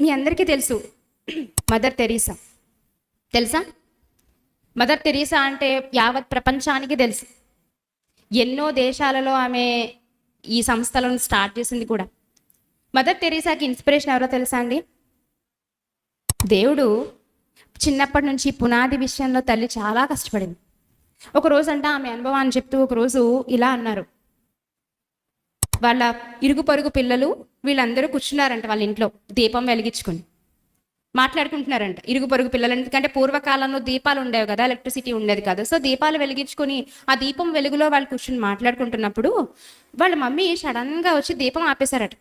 మీ అందరికీ తెలుసు. Mother Teresa తెలుసా? మదర్ తెరీసా అంటే యావత్ ప్రపంచానికి తెలుసు. ఎన్నో దేశాలలో ఆమె ఈ సంస్థలను స్టార్ట్ చేసింది కూడా. మదర్ తెరీసాకి ఇన్స్పిరేషన్ ఎవరో తెలుసా అండి? దేవుడు చిన్నప్పటి నుంచి పునాది విషయంలో తల్లి చాలా కష్టపడింది. ఒక రోజు ఆమె అనుభవాన్ని చెప్తూ ఒకరోజు ఇలా అన్నారు. వాళ్ళ ఇరుగు పొరుగు పిల్లలు వీళ్ళందరూ కూర్చున్నారంట వాళ్ళ ఇంట్లో దీపం వెలిగించుకొని. మాట్లాడుకుంటున్నారంట ఇరుగు పొరుగు పిల్లలు. ఎందుకంటే పూర్వకాలంలో దీపాలు ఉండేవి కదా ఎలక్ట్రిసిటీ ఉండేది కదా. సో దీపాలు వెలిగించుకొని ఆ దీపం వెలుగులో వాళ్ళు కూర్చుని మాట్లాడుకుంటున్నప్పుడు వాళ్ళ మమ్మీ సడన్గా వచ్చి దీపం ఆపేశారట.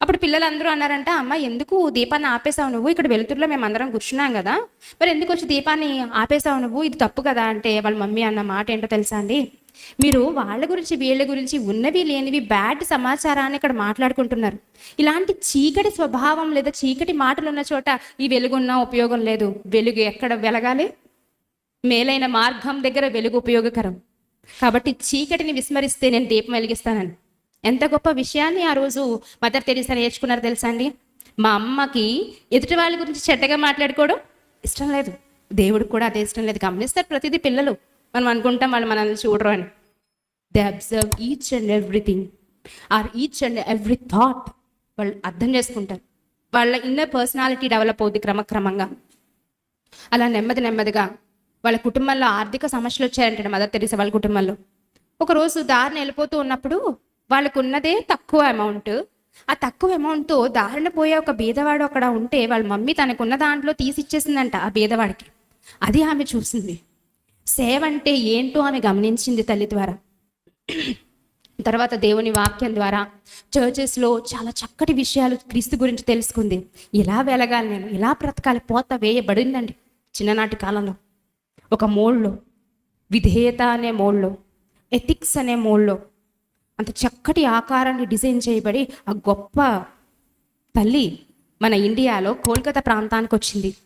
అప్పుడు పిల్లలందరూ అన్నారంట అమ్మ ఎందుకు దీపాన్ని ఆపేసావు నువ్వు? ఇక్కడ వెలుతురులో మేము అందరం కూర్చున్నాం కదా. మరి ఎందుకు వచ్చి దీపాన్ని ఆపేసావు నువ్వు? ఇది తప్పు కదా అంటే వాళ్ళ మమ్మీ అన్న మాట ఏంటో తెలుసా అండి? మీరు వాళ్ళ గురించి వీళ్ళ గురించి ఉన్నవి లేనివి బ్యాడ్ సమాచారాన్ని ఇక్కడ మాట్లాడుకుంటున్నారు. ఇలాంటి చీకటి స్వభావం లేదా చీకటి మాటలు ఉన్న చోట ఈ వెలుగున్న ఉపయోగం లేదు. వెలుగు ఎక్కడ వెలగాలి? మేలైన మార్గం దగ్గర వెలుగు ఉపయోగకరం. కాబట్టి చీకటిని విస్మరిస్తే నేను దీపం వెలిగిస్తానని. ఎంత గొప్ప విషయాన్ని ఆ రోజు మదర్ తెరీసా నేర్చుకున్నారు తెలుసా అండి? మా అమ్మకి ఎదుటి వాళ్ళ గురించి చెడ్డగా మాట్లాడుకోవడం ఇష్టం లేదు. దేవుడికి కూడా అదే ఇష్టం లేదు. గమనిస్తారు ప్రతిదీ పిల్లలు. మనం అనుకుంటాం వాళ్ళు మనల్ని చూడరు అని. They observe each and everything or each and every thought వాళ్ళు అర్థం చేసుకుంటారు. వాళ్ళ ఇన్నర్ పర్సనాలిటీ డెవలప్ అవుద్ది క్రమక్రమంగా. అలా నెమ్మది నెమ్మదిగా వాళ్ళ కుటుంబంలో ఆర్థిక సమస్యలు వచ్చాయంటే మదర్ తెరీసా వాళ్ళ కుటుంబంలో. ఒకరోజు దారిని వెళ్ళిపోతూ ఉన్నప్పుడు వాళ్ళకు ఉన్నదే తక్కువ అమౌంట్. ఆ తక్కువ అమౌంట్తో దారిన పోయే ఒక బీదవాడు అక్కడ ఉంటే వాళ్ళ మమ్మీ తనకున్న దాంట్లో తీసి ఇచ్చేసిందంట ఆ బీదవాడికి అది ఆమె చూసింది. సేవ అంటే ఏంటో ఆమె గమనించింది తల్లి ద్వారా. తర్వాత దేవుని వాక్యం ద్వారా చర్చెస్లో చాలా చక్కటి విషయాలు క్రీస్తు గురించి తెలుసుకుంది. ఇలా వెలగాలి నేను? ఇలా బ్రతకాలి? పోత వేయబడిందండి చిన్ననాటి కాలంలో. ఒక మోల్లో. విధేయత అనే మోల్లో. ఎథిక్స్ అనే మోడ్లో అంత చక్కటి ఆకారాన్ని డిజైన్ చేయబడి ఆ గొప్ప తల్లి మన ఇండియాలో కోల్కతా ప్రాంతానికి వచ్చింది.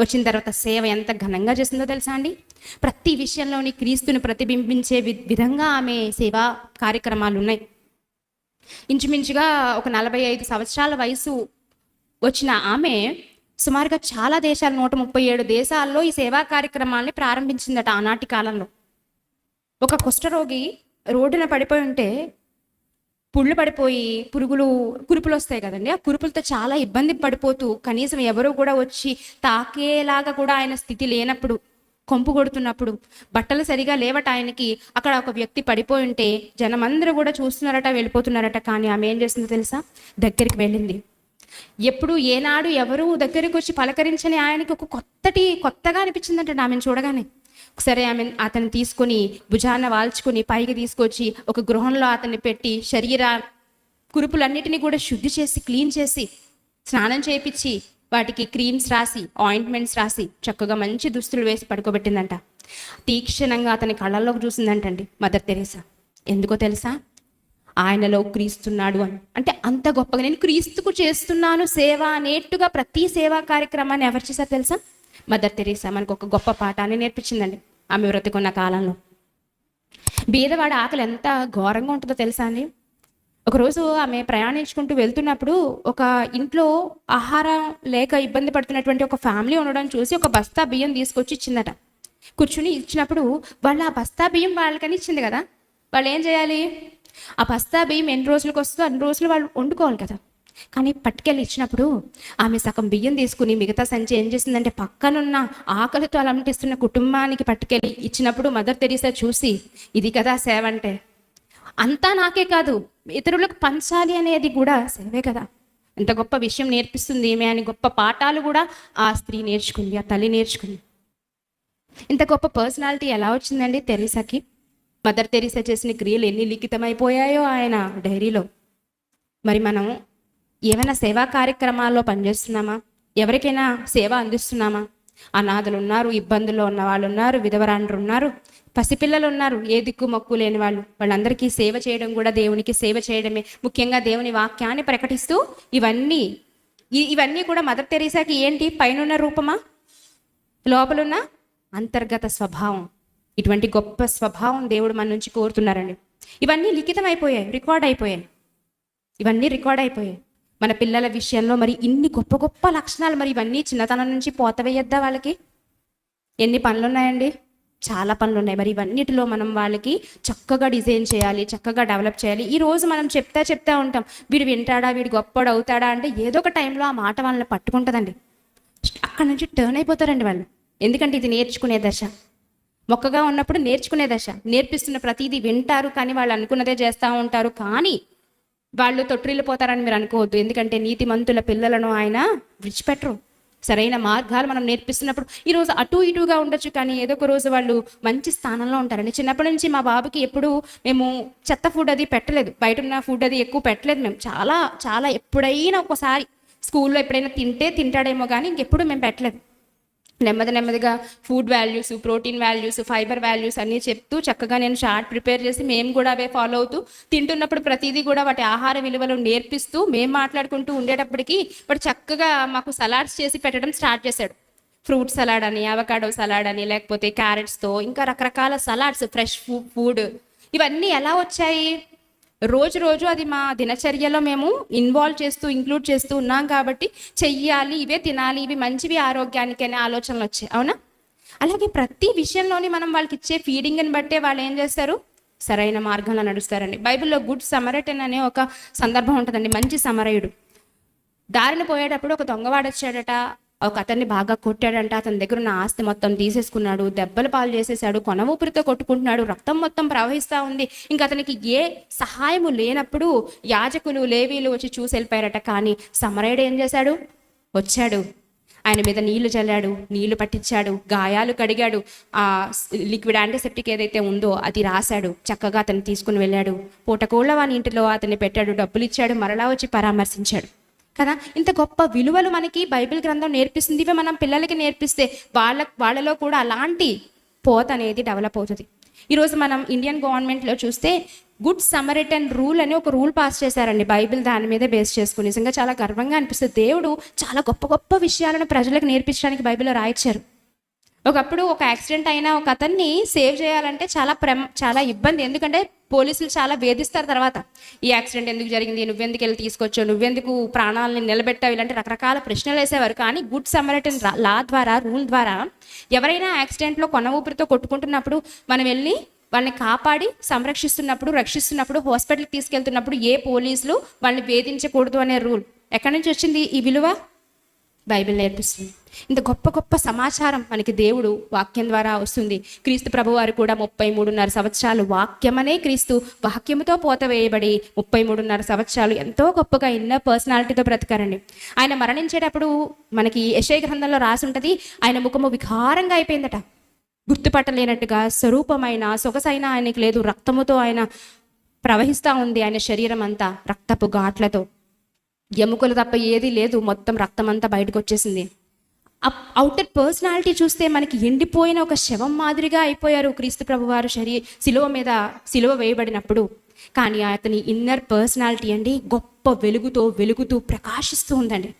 వచ్చిన తర్వాత సేవ ఎంత ఘనంగా చేసిందో తెలుసా అండి? ప్రతి విషయంలోని క్రీస్తుని ప్రతిబింబించే వి- విధంగా ఆమె సేవా కార్యక్రమాలు ఉన్నాయి. ఇంచుమించుగా ఒక నలభై ఐదు సంవత్సరాల వయసు వచ్చిన ఆమె సుమారుగా చాలా దేశాలు నూట ముప్పై ఏడు దేశాల్లో ఈ సేవా కార్యక్రమాల్ని ప్రారంభించిందట ఆనాటి కాలంలో. ఒక కుష్ఠరోగి రోడ్డున పడిపోయి ఉంటే పుళ్ళు పడిపోయి పురుగులు కురుపులు వస్తాయి కదండి. ఆ కురుపులతో చాలా ఇబ్బంది పడిపోతూ కనీసం ఎవరు కూడా వచ్చి తాకేలాగా కూడా ఆయన స్థితి లేనప్పుడు కొంపు కొడుతున్నప్పుడు బట్టలు సరిగా లేవట ఆయనకి అక్కడ ఒక వ్యక్తి పడిపోయి ఉంటే జనమందరూ కూడా చూస్తున్నారట వెళ్ళిపోతున్నారట. కానీ ఆమె ఏం చేసిందో తెలుసా? దగ్గరికి వెళ్ళింది. ఎప్పుడు ఏనాడు ఎవరు దగ్గరికి వచ్చి పలకరించని ఆయనకి ఒక కొత్తటి కొత్తగా అనిపించిందంట ఆమెను చూడగానే. సరే ఆమె అతన్ని తీసుకొని భుజాన వాల్చుకొని పైకి తీసుకొచ్చి ఒక గృహంలో అతన్ని పెట్టి శరీర కురుపులన్నిటినీ కూడా శుద్ధి చేసి క్లీన్ చేసి స్నానం చేయించి వాటికి క్రీమ్స్ రాసి ఆయింట్మెంట్స్ రాసి చక్కగా మంచి దుస్తులు వేసి పడుకోబెట్టిందంట. తీక్షణంగా అతని కళ్ళల్లోకి చూసిందంటండి మదర్ తెరేసా. ఎందుకో తెలుసా? ఆయనలో క్రీస్తున్నాడు అని. అంటే అంత గొప్పగా నేను క్రీస్తుకు చేస్తున్నాను సేవ అనేట్టుగా ప్రతి సేవా కార్యక్రమాన్ని ఎవరు చేశారు తెలుసా? మదర్ తెరీసా మనకు ఒక గొప్ప పాఠాన్ని నేర్పించిందండి ఆమె బ్రతికున్న కాలంలో. బీదవాడి ఆకలి ఎంత ఘోరంగా ఉంటుందో తెలుసా అండి? ఒకరోజు ఆమె ప్రయాణించుకుంటూ వెళ్తున్నప్పుడు ఒక ఇంట్లో ఆహారం లేక ఇబ్బంది పడుతున్నటువంటి ఒక ఫ్యామిలీ ఉండడం చూసి ఒక బస్తా బియ్యం తీసుకొచ్చి ఇచ్చిందట. కూర్చుని ఇచ్చినప్పుడు వాళ్ళు ఆ బస్తా బియ్యం వాళ్ళకని ఇచ్చింది కదా. వాళ్ళు ఏం చేయాలి? ఆ బస్తా బియ్యం ఎన్ని రోజులకు వస్తుందో అన్ని రోజులు వాళ్ళు వండుకోవాలి కదా. కానీ పట్టుకెళ్ళి ఇచ్చినప్పుడు ఆమె సగం బియ్యం తీసుకుని మిగతా సంచి ఏం చేసిందంటే పక్కనున్న ఆకలితో అలంటిస్తున్న కుటుంబానికి పట్టుకెళ్ళి ఇచ్చినప్పుడు మదర్ తెరీసా చూసి ఇది కదా సేవ అంటే. అంతా నాకే కాదు ఇతరులకు పంచాలి అనేది కూడా సేవే కదా. ఎంత గొప్ప విషయం నేర్పిస్తుంది ఏమే అని గొప్ప పాఠాలు కూడా ఆ స్త్రీ నేర్చుకుంది ఆ తల్లి నేర్చుకుంది. ఇంత గొప్ప పర్సనాలిటీ ఎలా వచ్చిందండి తెరీసాకి? మదర్ తెరీసా చేసిన క్రియలు ఎన్ని లిఖితమైపోయాయో ఆయన డైరీలో. మరి మనం ఏమైనా సేవా కార్యక్రమాల్లో పనిచేస్తున్నామా? ఎవరికైనా సేవ అందిస్తున్నామా? అనాథలు ఉన్నారు ఇబ్బందుల్లో ఉన్న వాళ్ళు ఉన్నారు విధవరాండ్రు ఉన్నారు పసిపిల్లలు ఉన్నారు ఏ దిక్కు మొక్కు లేని వాళ్ళు. వాళ్ళందరికీ సేవ చేయడం కూడా దేవునికి సేవ చేయడమే. ముఖ్యంగా దేవుని వాక్యాన్ని ప్రకటిస్తూ ఇవన్నీ ఇవన్నీ కూడా మదర్ తెరీసాకి ఏంటి? పైనున్న రూపమా? లోపలున్న అంతర్గత స్వభావం. ఇటువంటి గొప్ప స్వభావం దేవుడు మన నుంచి కోరుతున్నారండి. ఇవన్నీ లిఖితం అయిపోయాయి రికార్డ్ అయిపోయాయి. ఇవన్నీ రికార్డ్ అయిపోయాయి. మన పిల్లల విషయంలో మరి ఇన్ని గొప్ప గొప్ప లక్షణాలు మరి ఇవన్నీ చిన్నతనం నుంచి పోత వేయొద్దా వాళ్ళకి? ఎన్ని పనులు ఉన్నాయండి చాలా పనులు ఉన్నాయి మరి ఇవన్నిటిలో మనం వాళ్ళకి చక్కగా డిజైన్ చేయాలి చక్కగా డెవలప్ చేయాలి. ఈ రోజు మనం చెప్తా చెప్తా ఉంటాం వీడు వింటాడా? వీడు గొప్పడు అవుతాడా? అంటే ఏదో ఒక టైంలో ఆ మాట వాళ్ళని పట్టుకుంటుందండి. అక్కడ నుంచి టర్న్ అయిపోతారండి వాళ్ళు. ఎందుకంటే ఇది నేర్చుకునే దశ. మొక్కగా ఉన్నప్పుడు నేర్చుకునే దశ. నేర్పిస్తున్న ప్రతిదీ వింటారు కానీ వాళ్ళు అనుకున్నదే చేస్తూ ఉంటారు. కానీ వాళ్ళు తొట్టిల్లిపోతారని మీరు అనుకోవద్దు. ఎందుకంటే నీతిమంతుల పిల్లలను ఆయన విడిచిపెట్టరు. సరైన మార్గాలు మనం నేర్పిస్తున్నప్పుడు ఈ రోజు అటు ఇటుగా ఉండొచ్చు కానీ ఏదో ఒక రోజు వాళ్ళు మంచి స్థానంలో ఉంటారండి. చిన్నప్పటి నుంచి మా బాబుకి ఎప్పుడు మేము చెత్త ఫుడ్ అది పెట్టలేదు. బయట ఉన్న ఫుడ్ అది ఎక్కువ పెట్టలేదు మేము. చాలా చాలా ఎప్పుడైనా ఒకసారి స్కూల్లో ఎప్పుడైనా తింటే తింటాడేమో కానీ ఇంకెప్పుడు మేము పెట్టలేదు. నెమ్మది నెమ్మదిగా food values protein values fibre values అన్నీ చెప్తూ చక్కగా నేను చార్ట్ ప్రిపేర్ చేసి మేము కూడా అవే ఫాలో అవుతూ తింటున్నప్పుడు ప్రతిదీ కూడా వాటి ఆహార విలువలు నేర్పిస్తూ మేము మాట్లాడుకుంటూ ఉండేటప్పటికి వాడు చక్కగా మాకు సలాడ్స్ చేసి పెట్టడం స్టార్ట్ చేశాడు. ఫ్రూట్ సలాడ్ అని అవకాడో సలాడ్ అని లేకపోతే క్యారెట్స్తో ఇంకా రకరకాల సలాడ్స్ ఫ్రెష్ ఫుడ్ ఇవన్నీ ఎలా వచ్చాయి? రోజు రోజు అది మా దినచర్యలో మేము ఇన్వాల్వ్ చేస్తూ ఇంక్లూడ్ చేస్తూ ఉన్నాం కాబట్టి చెయ్యాలి ఇవే తినాలి ఇవి మంచివి ఆరోగ్యానికి అనే ఆలోచనలు వచ్చాయి. అవునా? అలాగే ప్రతి విషయంలోని మనం వాళ్ళకి ఇచ్చే ఫీడింగ్ని బట్టే వాళ్ళు ఏం చేస్తారు? సరైన మార్గంలో నడుస్తారండి. బైబిల్లో గుడ్ సమరటన్ అనే ఒక సందర్భం ఉంటుందండి. మంచి సమరయుడు. దారిని పోయేటప్పుడు ఒక దొంగవాడు వచ్చాడట ఒక అతన్ని బాగా కొట్టాడంట అతని దగ్గర ఉన్న ఆస్తి మొత్తం తీసేసుకున్నాడు దెబ్బలు పాలు చేసేసాడు కొన ఊపిరితో కొట్టుకుంటున్నాడు రక్తం మొత్తం ప్రవహిస్తూ ఉంది. ఇంకా అతనికి ఏ సహాయము లేనప్పుడు యాజకులు లేవీలు వచ్చి చూసి వెళ్ళిపోయారట. కానీ సమరయుడు ఏం చేశాడు? వచ్చాడు. ఆయన మీద నీళ్ళు చల్లాడు నీళ్ళు పట్టించాడు గాయాలు కడిగాడు. ఆ లిక్విడ్ యాంటీసెప్టిక్ ఏదైతే ఉందో అది రాశాడు. చక్కగా అతను తీసుకుని వెళ్ళాడు. పూటకోళ్ళ వాని ఇంటిలో అతన్ని పెట్టాడు డబ్బులు ఇచ్చాడు మరలా వచ్చి పరామర్శించాడు. కదా? ఇంత గొప్ప విలువలు మనకి బైబిల్ గ్రంథం నేర్పిస్తుంది. ఇవి మనం పిల్లలకి నేర్పిస్తే వాళ్ళ వాళ్ళలో కూడా అలాంటి పోత అనేది డెవలప్ అవుతుంది. ఈరోజు మనం ఇండియన్ గవర్నమెంట్లో చూస్తే గుడ్ సమరిటన్ రూల్ అని ఒక రూల్ పాస్ చేశారండి. బైబిల్ దాని మీదే బేస్ చేసుకుని. నిజంగా చాలా గర్వంగా అనిపిస్తుంది. దేవుడు చాలా గొప్ప గొప్ప విషయాలను ప్రజలకు నేర్పించడానికి బైబిల్లో రాయించారు ఒకప్పుడు ఒక యాక్సిడెంట్ అయిన ఒక అతన్ని సేవ్ చేయాలంటే చాలా ప్రెమ్ చాలా ఇబ్బంది. ఎందుకంటే పోలీసులు చాలా వేధిస్తారు తర్వాత. ఈ యాక్సిడెంట్ ఎందుకు జరిగింది? నువ్వెందుకు వెళ్ళి తీసుకొచ్చావు? నువ్వెందుకు ప్రాణాలను నిలబెట్టావు? ఇలాంటి రకరకాల ప్రశ్నలు వేసేవారు. కానీ గుడ్ సమరటన్ లా ద్వారా రూల్ ద్వారా ఎవరైనా యాక్సిడెంట్లో కొన ఊపిరితో కొట్టుకుంటున్నప్పుడు మనం వెళ్ళి వాళ్ళని కాపాడి సంరక్షిస్తున్నప్పుడు రక్షిస్తున్నప్పుడు హాస్పిటల్కి తీసుకెళ్తున్నప్పుడు ఏ పోలీసులు వాళ్ళని వేధించకూడదు అనే రూల్. ఎక్కడి నుంచి వచ్చింది ఈ విలువ? బైబిల్ నేర్పిస్తుంది. ఇంత గొప్ప గొప్ప సమాచారం మనకి దేవుడు వాక్యం ద్వారా వస్తుంది. క్రీస్తు ప్రభువారు కూడా ముప్పై మూడున్నర సంవత్సరాలు వాక్యమనే క్రీస్తు వాక్యముతో పోత వేయబడి ముప్పై మూడున్నర సంవత్సరాలు ఎంతో గొప్పగా ఎన్నో పర్సనాలిటీతో బ్రతకారండి. ఆయన మరణించేటప్పుడు మనకి యశయ గ్రంథంలో రాసి ఉంటుంది ఆయన ముఖము వికారంగా అయిపోయిందట. గుర్తుపట్టలేనట్టుగా స్వరూపమైన సొగసైన ఆయనకి లేదు రక్తముతో ఆయన ప్రవహిస్తూ ఉంది ఆయన శరీరం అంతా రక్తపు ఘాట్లతో ఎముకలు తప్ప ఏది లేదు. మొత్తం రక్తం అంతా బయటకు వచ్చేసింది అవుటర్ పర్సనాలిటీ చూస్తే మనకి ఎండిపోయిన ఒక శవం మాదిరిగా అయిపోయారు క్రీస్తు ప్రభువారు శరీ శిలువ మీద శిలువ వేయబడినప్పుడు. కానీ అతని ఇన్నర్ పర్సనాలిటీ అండి గొప్ప వెలుగుతో వెలుగుతూ ప్రకాశిస్తూ ఉందండి.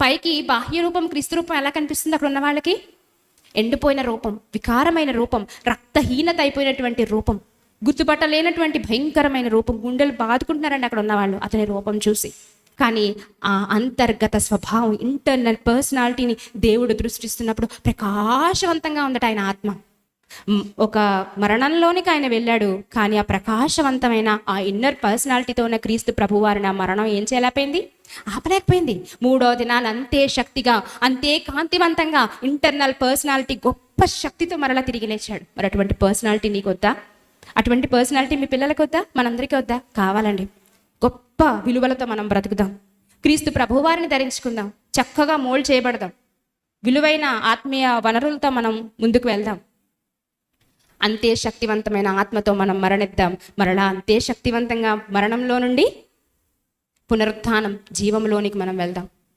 పైకి బాహ్య రూపం క్రీస్తు రూపం ఎలా కనిపిస్తుంది అక్కడ ఉన్న వాళ్ళకి? ఎండిపోయిన రూపం వికారమైన రూపం రక్తహీనత అయిపోయినటువంటి రూపం గుర్తుపట్టలేనటువంటి భయంకరమైన రూపం గుండెలు బాదుకుంటున్నారండి అక్కడ ఉన్నవాళ్ళు అతని రూపం చూసి. కానీ ఆ అంతర్గత స్వభావం ఇంటర్నల్ పర్సనాలిటీని దేవుడు దృష్టిస్తున్నప్పుడు ప్రకాశవంతంగా ఉందట ఆయన ఆత్మ. ఒక మరణంలోనికి ఆయన వెళ్ళాడు కానీ ఆ ప్రకాశవంతమైన ఆ ఇన్నర్ పర్సనాలిటీతో ఉన్న క్రీస్తు ప్రభువారిని ఆ మరణం ఏం చేయలేకపోయింది? ఆపలేకపోయింది. మూడో దినాలు అంతే శక్తిగా అంతే కాంతివంతంగా ఇంటర్నల్ పర్సనాలిటీ గొప్ప శక్తితో మరలా తిరిగి లేచాడు. మరి అటువంటి పర్సనాలిటీ నీకు వద్దా అటువంటి పర్సనాలిటీ మీ పిల్లలకు వద్దా మనందరికీ వద్దా? కావాలండి. గొప్ప విలువలతో మనం బ్రతుకుదాం. క్రీస్తు ప్రభువారిని ధరించుకుందాం. చక్కగా మోల్డ్ చేయబడదాం. విలువైన ఆత్మీయ వనరులతో మనం ముందుకు వెళ్దాం. అంతే శక్తివంతమైన ఆత్మతో మనం మరణిద్దాం. మరలా అంతే శక్తివంతంగా మరణంలో నుండి పునరుత్థానం జీవంలోనికి మనం వెళ్దాం.